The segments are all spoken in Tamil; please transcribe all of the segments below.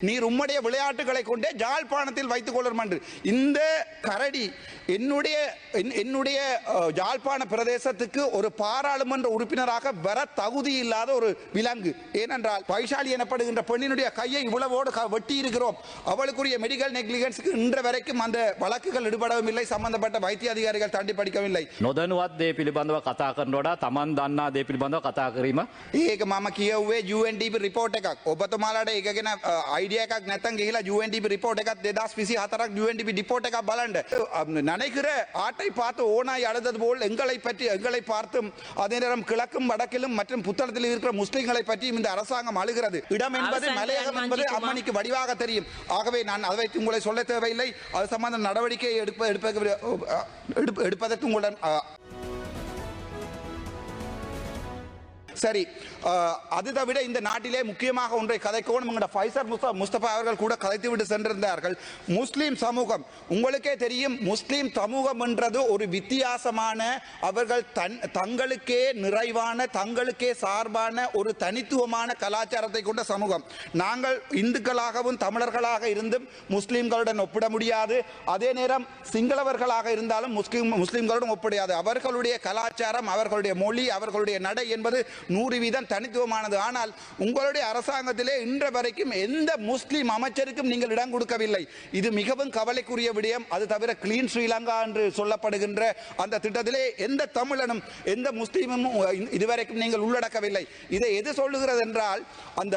நீர் உம்முடைய விளையாட்டுகளை கொண்டே ஜாழ்ப்பாணத்தில் வைத்துக் கொள்ளும் என்று இந்த கரடி என்னுடைய என்- என்னுடைய அஹ், யாழ்ப்பாண பிரதேசத்துக்கு ஒரு பாராளுமன்ற உறுப்பினராக வர தகுதி இல்லாத ஒரு விலங்கு ஏனென்றால் வைஷாலி எனப்படுகின்ற பெண்ணினுடைய கையை இவ்வளவோடு க- வெட்டி இருக்கிறோம் அவளுக்குரிய மெடிக்கல் நெக்லிகன்ஸுக்கு இன்று வரைக்கும் அந்த வழக்குகள் ஈடுபடவும் இல்லை சம்பந்தப்பட்ட வைத்திய அதிகாரிகள் தண்டி படிக்கவில்லை නොදනුවත් දේ පිළිබඳව කතා කරනට තමන් දන්නා දේ පිළිබඳව කතා කිරීම ඒක මම කියව්වේ UNDP රිපෝට් එකක් ඔබතුමාලාට ඒකගෙන අයිඩිය එකක් නැතන් ගිහිලා UNDP රිපෝට් එකක් දෙදස් විසි හතරක් UNDP රිපෝට් එකක් බලන්න நினைக்கிற ஆட்டை பார்த்து ஓனாய் அழுதது போல் எங்களை பற்றி எங்களை பார்த்தும் அதே நேரம் கிழக்கும் வடக்கிலும் மற்றும் புத்தளத்தில் இருக்கிற முஸ்லிம்களை பற்றியும் இந்த அரசாங்கம் அழுகிறது இடம் என்பது அவசான் மலையகம் என்பது மஞ்சிக்குமா? அம்மனிக்கு வடிவாக தெரியும் ஆகவே நான் அதை வைத்து உங்களை சொல்ல தேவையில்லை அது சம்பந்த நடவடிக்கை எடுப்ப எடுப்ப எடுப்ப- எடுப்பதற்கு உங்களுடன் சரி அது தவிர இந்த நாட்டிலே முக்கியமாக ஒன்றை கதைக்கவும் எங்களோட ஃபைசர் முஸ்தா முஸ்தபா அவர்கள் கூட கதைத்து விட்டு சென்றிருந்தார்கள். முஸ்லீம் சமூகம் உங்களுக்கே தெரியும் முஸ்லீம் சமூகம் என்றது ஒரு வித்தியாசமான அவர்கள் தன் தங்களுக்கே நிறைவான தங்களுக்கே சார்பான ஒரு தனித்துவமான கலாச்சாரத்தை கொண்ட சமூகம். நாங்கள் இந்துக்களாகவும் தமிழர்களாக இருந்தும் முஸ்லீம்களுடன் ஒப்பிட முடியாது. அதே நேரம் சிங்களவர்களாக இருந்தாலும் முஸ்லீம் முஸ்லீம்களுடன் ஒப்பிடாது அவர்களுடைய கலாச்சாரம் அவர்களுடைய மொழி அவர்களுடைய நடை என்பது நூறு வீதம் தனித்துவமானது. ஆனால் உங்களுடைய அரசாங்கத்திலே இன்று வரைக்கும் எந்த முஸ்லீம் அமைச்சருக்கும் நீங்கள் இடம் கொடுக்கவில்லை. இது மிகவும் கவலைக்குரிய விடயம். அது தவிர கிளீன் ஸ்ரீலங்கா என்று சொல்லப்படுகின்ற அந்த திட்டத்திலே எந்த தமிழனும் எந்த முஸ்லீமும் இதுவரைக்கும் நீங்கள் உள்ளடக்கவில்லை. இதை எது சொல்லுகிறது என்றால் அந்த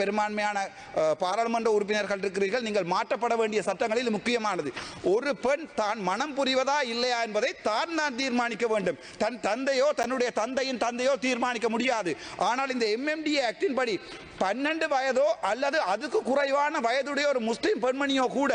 பெரும்பான்மையான பாராளுமன்ற உறுப்பினர்கள் இருக்கிறீர்கள். நீங்கள் மாற்றப்பட வேண்டிய சட்டங்களில் முக்கியமானது. ஒரு பெண் தான் மனம் புரிவதா இல்லையா என்பதை தான் தான் தீர்மானிக்க வேண்டும். தன் தந்தையோ தன்னுடைய தந்தையின் தந்தையோ தீர்மானிக்க முடியாது. ஆனால் இந்த எம்எம்டி ஆக்டின் படி பன்னெண்டு வயதோ அல்லது அதுக்கு குறைவான வயதுடைய ஒரு முஸ்லீம் பெண்மணியோ கூட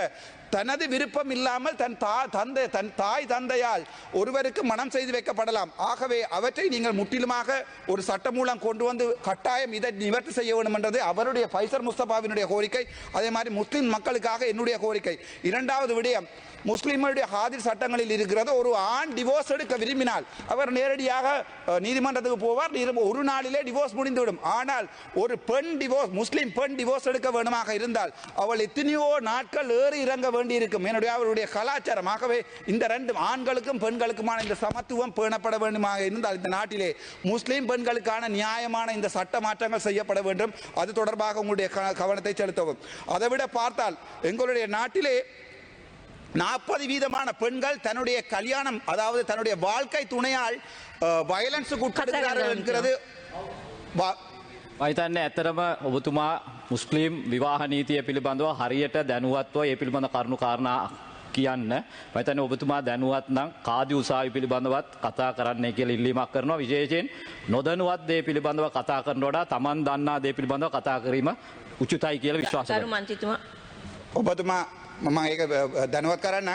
தனது விருப்பம் இல்லாமல் தன் தா தந்தை தன் தாய் தந்தையால் ஒருவருக்கு மனம் செய்து வைக்கப்படலாம். ஆகவே அவற்றை நீங்கள் முற்றிலுமாக ஒரு சட்டம் மூலம் கொண்டு வந்து கட்டாயம் இதை நிவர்த்தி செய்ய வேண்டும் என்றது அவருடைய ஃபைசர் முஸ்தபாவினுடைய கோரிக்கை. அதே மாதிரி முஸ்லிம் மக்களுக்காக என்னுடைய கோரிக்கை. இரண்டாவது விடயம் முஸ்லிம்களுடைய ஹாதிர் சட்டங்களில் இருக்கிறது ஒரு ஆண் டிவோர்ஸ் எடுக்க விரும்பினால் அவர் நேரடியாக நீதிமன்றத்துக்கு போவார். ஒரு நாளிலே டிவோர்ஸ் முடிந்துவிடும். ஆனால் ஒரு பெண் டிவோர்ஸ் முஸ்லிம் பெண் டிவோர்ஸ் எடுக்க வேண்டுமாக இருந்தால் அவள் எத்தனையோ நாட்கள் ஏறி இறங்க வேண்டியிருக்கும் என்னுடைய அவருடைய கலாச்சாரம் ஆகவே இந்த ரெண்டு ஆண்களுக்கும் பெண்களுக்குமான இந்த சமத்துவம் பேணப்பட வேண்டுமாக இருந்தால் இந்த நாட்டிலே முஸ்லிம் பெண்களுக்கான நியாயமான இந்த சட்ட மாற்றங்கள் செய்யப்பட வேண்டும் அது தொடர்பாக உங்களுடைய க- கவனத்தை செலுத்தவும் அதை விட பார்த்தால் எங்களுடைய நாட்டிலே நாற்பது வீதமான பெண்கள் தன்னுடைய கல்யாணம் அதாவது தன்னுடைய வாழ்க்கை துணையால் வயலன்ஸுக்கு உட்படுகிறார்கள் என்கிறது வா- මහිතන්න ඇතරම ඔබතුමා මුස්ලිම් විවාහ නීතිය පිළිබඳව හරියට දැනුවත්ව ඒ පිළිබඳ කරුණු කාරණා කියන්න. මතන ඔබතුමා දැනුවත් නම් කාදි උසාවි පිළිබඳවත් කතා කරන්නේ කියල ඉල්ලීමක් කරනවා. විශේෂයෙන් නොදනුවත් දේ පිළිබඳව කතා කරනොට තමන් දන්නා දේ පිළිබඳව කතා කිරීම උචිතයි කියල විශ්වාස කරු කරනවා. මන්ත්‍රීතුමා ඔබතුමා මම ඒක දැනුවත් කරන්න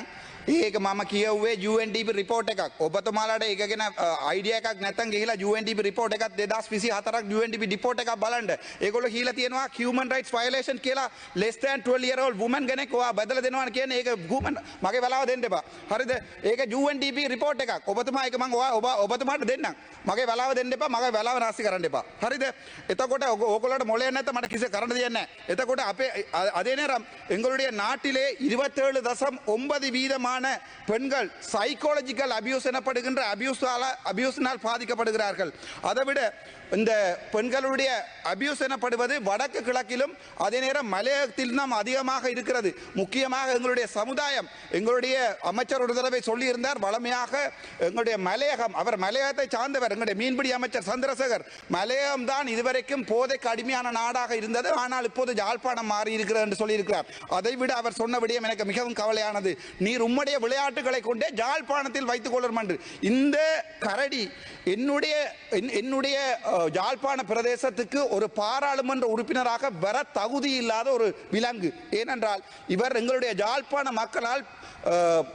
ඒක මම කියවේ ජුවන්ඩිප රිපෝට් එකක්. ඔබතුමාලට ඒගෙන අයිඩියක නැත ගේල ජුවන්ඩිප රිපෝට් එකක් දෙදස් විසි හතරක් ජුවන්ඩිපි ඩිපෝට් එකක් බලන්ඩ ඒගොල හිල තියෙනවා කියමන් රයිට් ෆයිලේෂන් කියලා ලෙස්ටන් ටවලියරෝල් වුමන් ගෙනෙක්වා බදල දෙනවා කියන ඒක ගුමන් මගේ වෙලාව දෙන්නබා හරිද? ඒක ජුවන්ඩිප රිපෝට් එකක්. ඔබතුමා එකම වා ඔබ ඔබතුමාට දෙන්න මගේ වෙලාව දෙන්න එපා මගේ වෙලාව නාස්ති කරන්න එපා. හරිද? එතකොට ඕකොලට මොලේ නැත මට කිසි කරන්න දෙන්න එතකොට අපේ අදේ නේරම් එංගලුடைய நாட்டிலே இருபத்தேழு தசம் ஒன்பது வீதமான பெண்கள் சைக்காலஜிக்கல் அபியூஸ் எனப்படுகின்ற அபியூஸால அபியூஸினால் பாதிக்கப்படுகிறார்கள். அதை விட இந்த பெண்களுடைய அபியூஸ் எனப்படுவது வடக்கு கிழக்கிலும் அதே நேரம் மலையகத்தில் தான் அதிகமாக இருக்கிறது. முக்கியமாக எங்களுடைய சமுதாயம். எங்களுடைய அமைச்சர் ஒரு தடவை சொல்லியிருந்தார் வளமையாக எங்களுடைய மலையகம் அவர் மலையகத்தை சார்ந்தவர் எங்களுடைய மீன்பிடி அமைச்சர் சந்திரசேகர் மலையகம் தான் இதுவரைக்கும் போதைக்கு அடிமையான நாடாக இருந்தது ஆனால் இப்போது யாழ்ப்பாணம் மாறி இருக்கிறது என்று சொல்லியிருக்கிறார். அதை விட அவர் சொன்ன விடயம் எனக்கு மிகவும் கவலையானது. நீர் உம்முடைய தம்முடைய விளையாட்டுகளை கொண்டே ஜாழ்ப்பாணத்தில் வைத்துக் கொள்ளும் என்று இந்த கரடி என்னுடைய என்னுடைய அஹ், யாழ்ப்பாண பிரதேசத்துக்கு ஒரு பாராளுமன்ற உறுப்பினராக வர தகுதி இல்லாத ஒரு விலங்கு. ஏனென்றால் இவர் எங்களுடைய யாழ்ப்பாண மக்களால்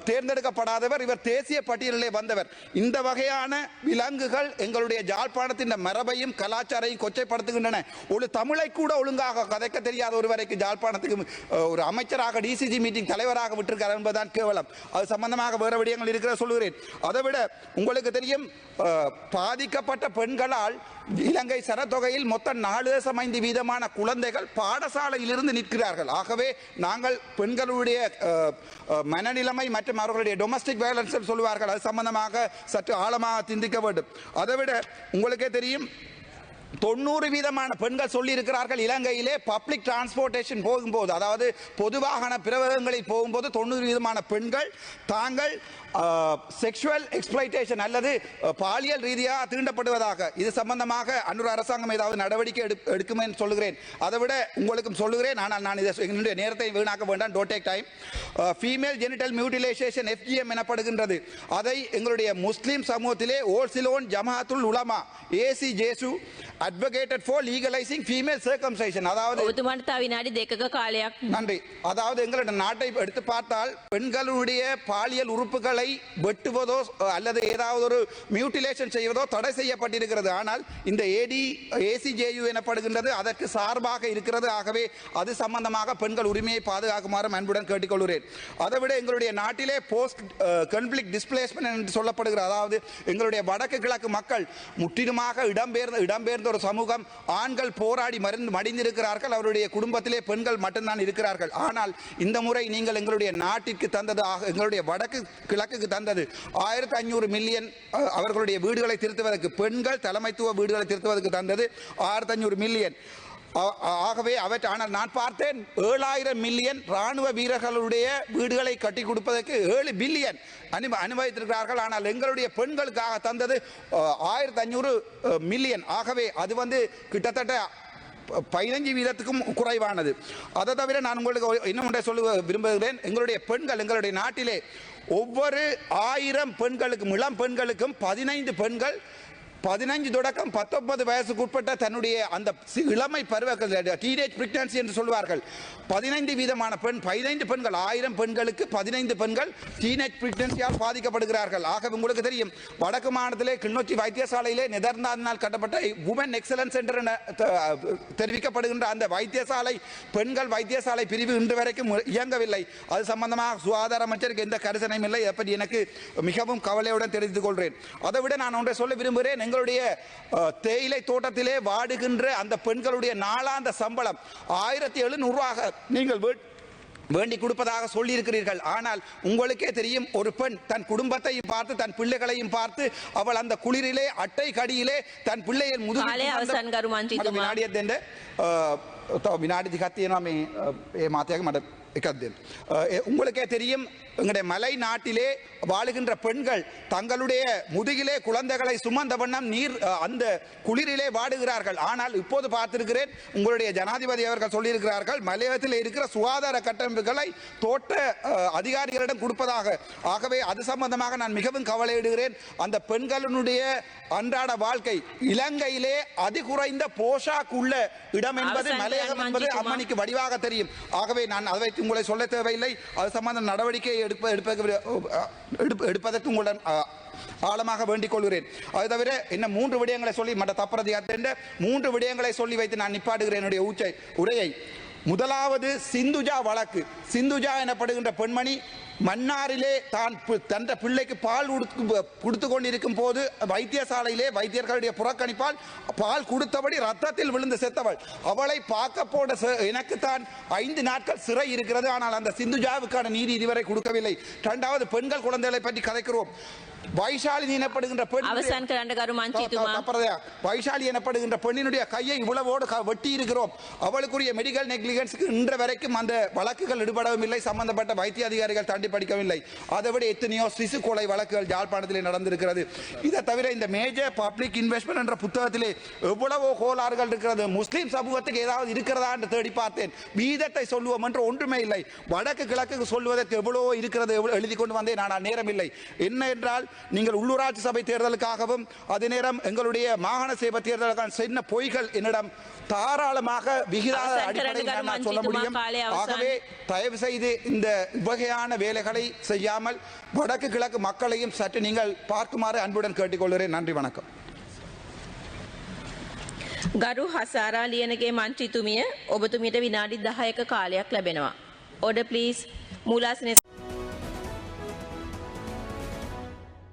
தேர்ந்தெடுக்கப்படாதவர் இவர் தேசிய பட்டியலிலே வந்தவர். இந்த வகையான விலங்குகள் எங்களுடைய ஜாழ்ப்பாணத்தின் மரபையும் கலாச்சாரையும் கொச்சைப்படுத்துகின்றன. ஒரு தமிழை கூட ஒழுங்காக கதைக்க தெரியாத ஒருவரைக்கு ஜாழ்ப்பாணத்துக்கு ஒரு அமைச்சராக டிசிசி மீட்டிங் தலைவராக விட்டிருக்கார் என்பதுதான் கேவலம். அது சம்பந்தமாக வேறு விடயங்கள் இருக்கிற சொல்கிறேன் அதை விட உங்களுக்கு தெரியும் பாதிக்கப்பட்ட பெண்களால் இலங்கை சனத்தொகையில் மொத்தம் நாலு தசம் ஐந்து வீதமான குழந்தைகள் பாடசாலையிலிருந்து நிற்கிறார்கள். ஆகவே நாங்கள் பெண்களுடைய மன மனநிலைமை மற்றும் அவர்களுடைய டொமஸ்டிக் வயலன்ஸ் சொல்லுவார்கள். அது சம்பந்தமாக சற்று ஆழமாக சிந்திக்க வேண்டும். அதை விட உங்களுக்கே தெரியும் தொண்ணூறு வீதமான பெண்கள் சொல்லியிருக்கிறார்கள். இலங்கையிலே பப்ளிக் டிரான்ஸ்போர்ட்டேஷன் போகும்போது அதாவது பொது வாகன போகும்போது தொண்ணூறு வீதமான பெண்கள் தாங்கள் செக்ஷுவல் எக்ஸ்பிளைட்டேஷன் அல்லது பாலியல் ரீதியாக தீண்டப்படுவதாக. இது சம்பந்தமாக அன்னூர் அரசாங்கம் ஏதாவது நடவடிக்கை எடு எடுக்கும் என்று சொல்லுகிறேன். அதை விட உங்களுக்கும் சொல்லுகிறேன். ஆனால் நான் இதை என்னுடைய நேரத்தை வீணாக்க வேண்டாம். டோட் take time female genital mutilation FGM எனப்படுகின்றது. அதை எங்களுடைய முஸ்லீம் சமூகத்திலே All Ceylon Jamathul Ulama ACJU advocated for legalising female circumcision அதாவது ඔබතුමාට තව විනාඩි දෙකක කාලයක් நன்றி அதாவது எங்களுடைய நாட்டை எடுத்து பார்த்தால் பெண்களுடைய பாலியல் உறுப்புகளை வெட்டுவதோ அஹ், அல்லது ஏதாவது ஒரு மியூட்டிலேஷன் செய்வதோ தடை செய்யப்பட்டிருக்கிறது ஆனால் இந்த ஏடி ஏசிஜேயு எனப்படுகின்றது அதற்கு சார்பாக இருக்கிறது ஆகவே அது சம்பந்தமாக பெண்கள் உரிமையை பாதுகாக்குமாறு அன்புடன் கேட்டுக்கொள்கிறேன் அதை விட எங்களுடைய நாட்டிலே போஸ்ட் கன்ஃபிளிக் டிஸ்பிளேஸ்மெண்ட் என்று சொல்லப்படுகிறது அதாவது எங்களுடைய வடக்கு கிழக்கு மக்கள் முற்றிலுமாக இடம்பெயர்ந்த இடம்பெயர்ந்த ஒரு சமூகம் ஆண்கள் போராடி மருந்து மடிந்திருக்கிறார்கள் அவருடைய குடும்பத்திலே பெண்கள் மட்டும்தான் இருக்கிறார்கள். ஆனால் இந்த முறை நீங்கள் எங்களுடைய நாட்டிற்கு தந்தது ஆக- எங்களுடைய வடக்கு கிழக்குக்கு தந்தது ஆயிரத்தி ஐநூறு மில்லியன் அவர்களுடைய வீடுகளை திருத்துவதற்கு பெண்கள் தலைமைத்துவ வீடுகளை திருத்துவதற்கு தந்தது ஆயிரத்தி ஐநூறு மில்லியன். ஆகவே அவற்றை ஆனால் நான் பார்த்தேன் ஏழாயிரம் மில்லியன் ராணுவ வீரர்களுடைய வீடுகளை கட்டி கொடுப்பதற்கு ஏழு பில்லியன் அனுப அனுபவித்திருக்கிறார்கள் ஆனால் எங்களுடைய பெண்களுக்காக தந்தது ஆயிரத்தி ஐநூறு மில்லியன். ஆகவே அது வந்து கிட்டத்தட்ட ப- பதினஞ்சு வீதத்துக்கும் குறைவானது. அதை தவிர நான் உங்களுக்கு இன்னும் ஒன்றை சொல்ல விரும்புகிறேன். எங்களுடைய பெண்கள் எங்களுடைய நாட்டிலே ஒவ்வொரு ஆயிரம் பெண்களுக்கும் இளம் பெண்களுக்கும் பதினைந்து பெண்கள் பதினஞ்சு தொடக்கம் பத்தொன்பது வயசுக்கு உட்பட்ட தன்னுடைய அந்த இளமை பருவ டீனேஜ் பிரெக்னன்சி என்று சொல்வார்கள். பதினைந்து வீதமான பெண் பதினைந்து பெண்கள் ஆயிரம் பெண்களுக்கு பதினைந்து பெண்கள் டீனேஜ் பிரெக்னன்சியால் பாதிக்கப்படுகிறார்கள். ஆக உங்களுக்கு தெரியும் வடக்கு மாநிலத்திலே கிளிநொச்சி வைத்தியசாலையிலே நெதர்லாந்தினால் கட்டப்பட்ட உமன் எக்ஸலன்ஸ் சென்டர் என தெரிவிக்கப்படுகின்ற அந்த வைத்தியசாலை பெண்கள் வைத்தியசாலை பிரிவு இன்று வரைக்கும் இயங்கவில்லை. அது சம்பந்தமாக சுகாதார அமைச்சருக்கு எந்த கரிசனையும் இல்லை. இதை பற்றி எனக்கு மிகவும் கவலையுடன் தெரிவித்துக் கொள்கிறேன். அதை விட நான் ஒன்றை சொல்ல விரும்புகிறேன். எங்களுடைய அஹ், தேயிலை தோட்டத்திலே வாடுகின்ற அந்த பெண்களுடைய நாளாந்த சம்பளம் ஆயிரத்தி எழுநூறுவாக நீங்கள் வீட்- வேண்டி கொடுப்பதாக சொல்லியிருக்கிறீர்கள் ஆனால் உங்களுக்கே தெரியும் ஒரு பெண் தன் குடும்பத்தையும் பார்த்து தன் பிள்ளைகளையும் பார்த்து அவள் அந்த குளிரிலே அட்டை கடியிலே தன் பிள்ளையின் முதுகில் කාලය சுமந்த- අවසන් ගරු මන්ත්‍රීතුමා. මට විනාඩියක් දෙන්න අ, තව எங்களுடைய மலை நாட்டிலே வாழுகின்ற பெண்கள் தங்களுடைய முதுகிலே குழந்தைகளை சுமந்த வண்ணம் நீர் அந்த குளிரிலே வாடுகிறார்கள். ஆனால் இப்போது பார்த்திருக்கிறேன் உங்களுடைய ஜனாதிபதி அவர்கள் சொல்லியிருக்கிறார்கள் மலையத்தில் இருக்கிற சுகாதார கட்டமைப்புகளை தோற்ற அதிகாரிகளிடம் கொடுப்பதாக. ஆகவே அது சம்பந்தமாக நான் மிகவும் கவலையிடுகிறேன். அந்த பெண்களினுடைய அன்றாட வாழ்க்கை இலங்கையிலே அதிகுறைந்த போஷாக் உள்ள இடம் என்பது மலையகம் என்பது அம்மனிக்கு வடிவாக தெரியும். ஆகவே நான் அதை உங்களை சொல்ல தேவையில்லை. அது சம்பந்த நடவடிக்கை எடுப்ப எடுப்ப எடுப்ப- எடுப்பதற்கு உங்களுடன் ஆழமாக வேண்டிக் கொள்கிறேன். அது தவிர இன்னும் மூன்று விடயங்களை சொல்லி மற்ற தப்பரதி அத்தென்ற மூன்று விடயங்களை சொல்லி வைத்து நான் நிப்பாடுகிறேன் என்னுடைய உச்சை உரையை. முதலாவது சிந்துஜா வழக்கு. சிந்துஜா எனப்படுகின்ற பெண்மணி மன்னாரிலே தான் தந்த பிள்ளைக்கு பால் கொடுத்து கொண்டிருக்கும் போது வைத்தியசாலையிலே வைத்தியர்களுடைய புறக்கணிப்பால் பால் கொடுத்தபடி ரத்தத்தில் விழுந்து செத்தவள். அவளை பார்க்க போட எனக்கு ஐந்து நாட்கள் சிறை இருக்கிறது. ஆனால் அந்த சிந்துஜாவுக்கான நீதி இதுவரை கொடுக்கவில்லை. இரண்டாவது பெண்கள் குழந்தைகளை பற்றி கதைக்கிறோம். வைஷாலி எனப்படுகின்ற வைஷாலி எனப்படுகின்ற பெண்ணினுடைய கையை இவ்வளவோடு வெட்டி இருக்கிறோம் அவளுக்குரிய மெடிக்கல் நெக்லிகன்ஸுக்கு இன்ற வரைக்கும் அந்த வழக்குகள் ஈடுபடவும் இல்லை சம்பந்தப்பட்ட வைத்திய அதிகாரிகள் தண்டி படிக்கவில்லை. அதை விட எத்தனையோ சிசு கொலை வழக்குகள் யாழ்ப்பாணத்திலே நடந்திருக்கிறது. இதை தவிர இந்த மேஜர் பப்ளிக் இன்வெஸ்ட்மெண்ட் என்ற புத்தகத்திலே எவ்வளவோ கோளாறுகள் இருக்கிறது. முஸ்லீம் சமூகத்துக்கு ஏதாவது இருக்கிறதா என்று தேடி பார்த்தேன். வீதத்தை சொல்லுவோம் என்று ஒன்றுமே இல்லை. வடக்கு கிழக்கு சொல்வதற்கு எவ்வளவோ இருக்கிறது எழுதி கொண்டு வந்தேன். ஆனால் நேரம் இல்லை. என்ன என்றால் நீங்கள் உள்ளூராட்சி சபை தேர்தலுக்காகவும் அதே நேரம் எங்களுடைய மாகாண சேவை தேர்தலுக்கான சின்ன பொய்கள் என்னிடம் தாராளமாக விகிதாத அடிப்படையில் சொல்ல முடியும். ஆகவே தயவு செய்து இந்த வகையான வேலைகளை செய்யாமல் வடக்கு கிழக்கு மக்களையும் சற்று நீங்கள் பார்க்குமாறு அன்புடன் கேட்டுக்கொள்கிறேன் நன்றி வணக்கம் ගරු හසාරා ලියනගේ මන්ත්‍රීතුමිය ඔබතුමියට විනාඩි 10ක කාලයක් ලැබෙනවා. ඔඩ ප්ලීස් මූලාසනය